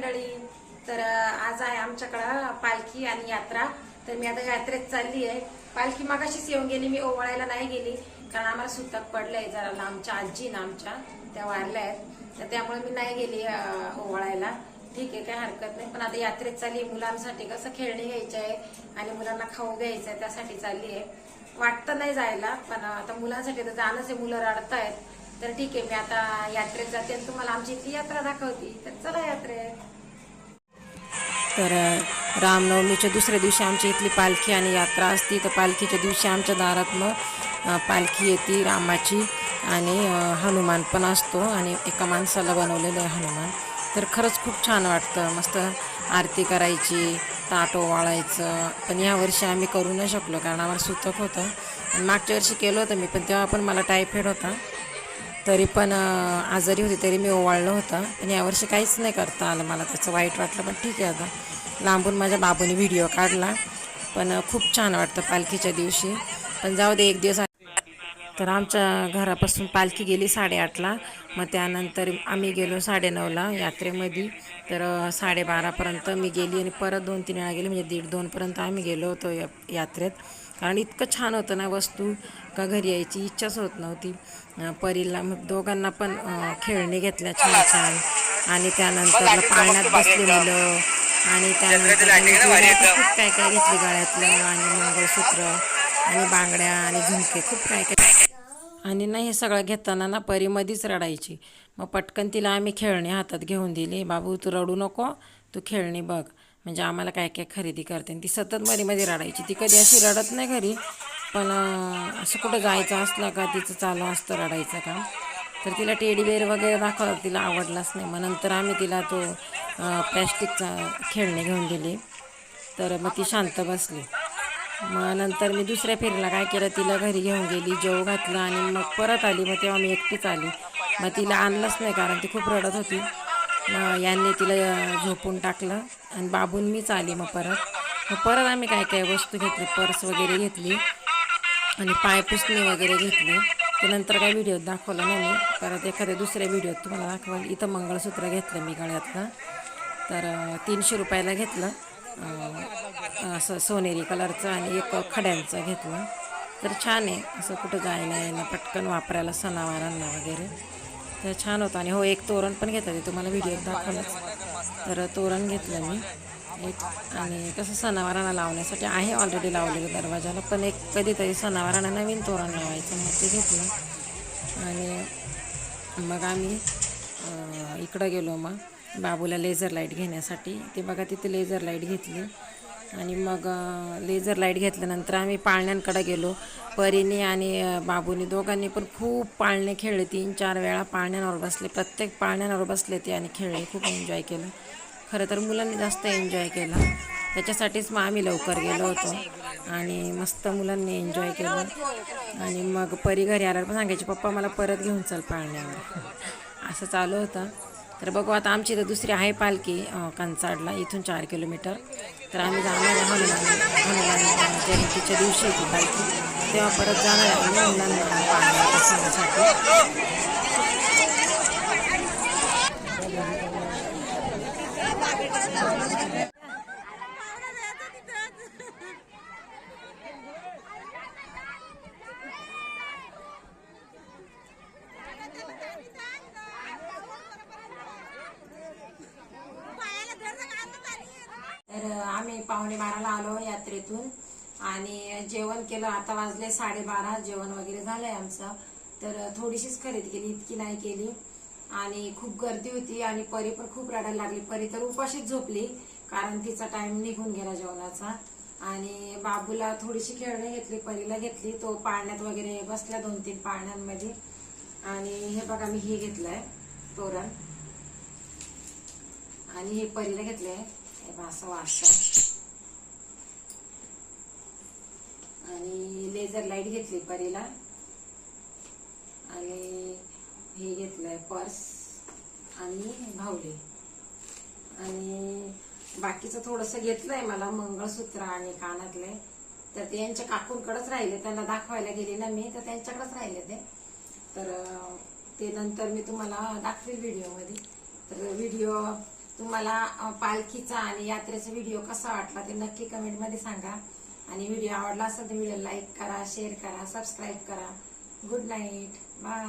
मंडळी तर आज आहे आमच्याकडं पालखी आणि यात्रा. तर मी आता यात्रेत चालली आहे. पालखी मागाशीच येऊन गेली मी ओवाळायला नाही गेली. कारण आम्हाला सुतक पडलंय जरा आमच्या आजी ना आमच्या त्या वारल्या आहेत. तर त्यामुळे मी नाही गेली ओवाळायला. ठीक आहे काय हरकत नाही. पण आता यात्रेत चालली मुलांसाठी कसं खेळणी घ्यायची आहे आणि मुलांना खाऊ घ्यायचं आहे त्यासाठी चालली आहे. वाटतं नाही जायला पण आता मुलांसाठी तर जाणंच आहे. मुलं रडतायत. तर ठीक आहे मी आता यात्रेत जाते आणि तुम्हाला आमची इथली यात्रा दाखवते. तर चला यात्रेत. तर रामनवमीच्या दुसऱ्या दिवशी आमच्या इथली पालखी आणि यात्रा असती. तर पालखीच्या दिवशी आमच्या दारात मग पालखी येते रामाची आणि हनुमान पण असतो आणि एका माणसाला बनवलेलं आहे हनुमान. तर खरंच खूप छान वाटतं. मस्त आरती करायची ताट ओवाळायचं. पण यावर्षी आम्ही करू न शकलो कारण आम्हाला सुतक होतं. आणि मागच्या वर्षी केलं होतं मी पण तेव्हा पण मला टायफॉईड होता. तरी पण आजारी होती तरी मी ओवाळलं होतं. पण यावर्षी काहीच नाही करता आलं मला त्याचं वाईट वाटलं पण ठीक आहे आता. लांबून माझ्या बाबूने व्हिडिओ काढला. पण खूप छान वाटतं पालखीच्या दिवशी. पण जाऊ दे एक दिवस तर आमच्या घरापासून पालखी गेली साडेआठला. मग त्यानंतर आम्ही गेलो साडेनऊला यात्रेमध्ये. तर साडेबारापर्यंत मी गेली आणि परत दोन तीन वेळा गेली. म्हणजे दीड दोनपर्यंत आम्ही गेलो होतो या यात्रेत. कारण इतकं छान होतं ना वस्तू. का घरी यायची इच्छाच होत नव्हती. परीला मग दोघांना पण खेळणी घेतल्या छान छान. आणि त्यानंतर पाळण्यात बसली मुलं. आणि त्यानंतर खूप काय काय घेतली गळ्यातलं आणि मंगळसूत्र आणि बांगड्या आणि झुमके. खूप काय काय आणि नाही हे सगळं घेताना ना परीमध्येच रडायची. मग पटकन तिला आम्ही खेळणी हातात घेऊन दिली. बाबू तू रडू नको तू खेळणी बघ. म्हणजे आम्हाला काय काय खरेदी करते. आणि ती सतत मध्ये मध्ये रडायची. ती कधी अशी रडत नाही घरी पण असं कुठं जायचं असलं का तिचं चालू असतं रडायचं काम. तर तिला टेडीबेर वगैरे दाखवा तिला आवडलाच नाही. मग नंतर आम्ही तिला तो प्लॅस्टिकचा खेळणी घेऊन दिली. तर मग ती शांत बसली. मग नंतर मी दुसऱ्या फेरीला काय केलं तिला घरी घेऊन गेली जेव घातलं आणि मग परत आली. मग तेव्हा मी एकटीच आली. मग तिला आणलंच नाही कारण ती खूप रडत होती. मग यांनी तिला झोपून टाकलं आणि बाबून मीच आली मग परत. मग परत आम्ही काय काय वस्तू घेतली पर्स वगैरे घेतली आणि पायपुसणी वगैरे घेतली. ते नंतर काय व्हिडिओत दाखवलं नाही मी. परत एखाद्या दुसऱ्या व्हिडिओत तुम्हाला दाखवाल. इथं मंगळसूत्र घेतलं मी गळ्यातलं. तर तीनशे रुपयाला घेतलं. असं सोनेरी कलरचं आणि एक खड्यांचं घेतलं. तर छान आहे. असं कुठं जायला यायला पटकन वापरायला सणावारांना वगैरे. तर छान होतं. आणि हो एक तोरण पण घेतात ते तुम्हाला व्हिडिओ दाखवलंच. तर तोरण घेतलं मी. एक आणि कसं सणावारांना लावण्यासाठी आहे ऑलरेडी लावलेलं दरवाजाला पण एक कधीतरी सणावारांना नवीन तोरण लावायचं मग ते घेतलं. आणि मग आम्ही इकडं गेलो मग. बाबूला लेझर लाइट घेण्यासाठी. ते बघा तिथे लेझर लाइट घेतली. आणि मग लेझर लाइट घेतल्यानंतर आम्ही पाळण्यांकडे गेलो. परीने आणि बाबूने दोघांनी पण खूप पाळणे खेळले. तीन चार वेळा पाळण्यांवर बसले. प्रत्येक पाळण्यांवर बसले ते आणि खेळले. खूप एन्जॉय केलं. खरं तर मुलांनी जास्त एन्जॉय केला. त्याच्यासाठीच मग आम्ही लवकर गेलो होतो. आणि मस्त मुलांनी एन्जॉय केलं. आणि मग परी घरी आल्यावर पण सांगायचे पप्पा मला परत घेऊन चल पाळण्यावर असं चालू होतं. तर बघू आता आमची तर दुसरी आहे पालखी कंचाडला इथून चार किलोमीटर. तर आम्ही जाणार आहे हनुमान हनुमान जयंतीच्या दिवशी ती पालखी. तेव्हा परत जाणार आहे पाहण्यासाठी मुलांना पाळण्यावर बसवण्यासाठी तर आम्ही पावणे बाराला आलो यात्रेतून. आणि जेवण केलं. आता वाजले साडेबारा. जेवण वगैरे झालंय आमचं. तर थोडीशीच खरेदी केली. इतकी नाही केली. आणि खूप गर्दी होती आणि परी पण खूप रडायला लागली. परी तर उपाशीच झोपली. कारण तिचा टाइम निघून गेला जेवणाचा. आणि बाबूला थोडीशी खेळणी घेतली. परीला घेतली. तो पाळण्यात वगैरे बसल्या दोन तीन पाळण्यांमध्ये. आणि हे बघा मी हे घेतलंय. तोरण. आणि हे परीला घेतलंय. हे असं वाटतं आणि लेझर लाइट घेतली परीला. आणि हे घेतलंय पर्स आणि भावले. आणि बाकीचं थोडस घेतलंय मला मंगळसूत्र आणि कानातले. तर ते यांच्या काकूंकडेच राहिले त्यांना दाखवायला गेले ना मी तर त्यांच्याकडेच राहिले ते. तर ते नंतर मी तुम्हाला दाखवेल व्हिडिओमध्ये. तर व्हिडिओ तुम्हाला पालखीचा आणि यात्रेचा व्हिडिओ कसा वाटला ते नक्की कमेंटमध्ये सांगा. आणि व्हिडिओ आवडला असेल तर व्हिडिओ लाईक करा शेअर करा सबस्क्राईब करा. Good night bye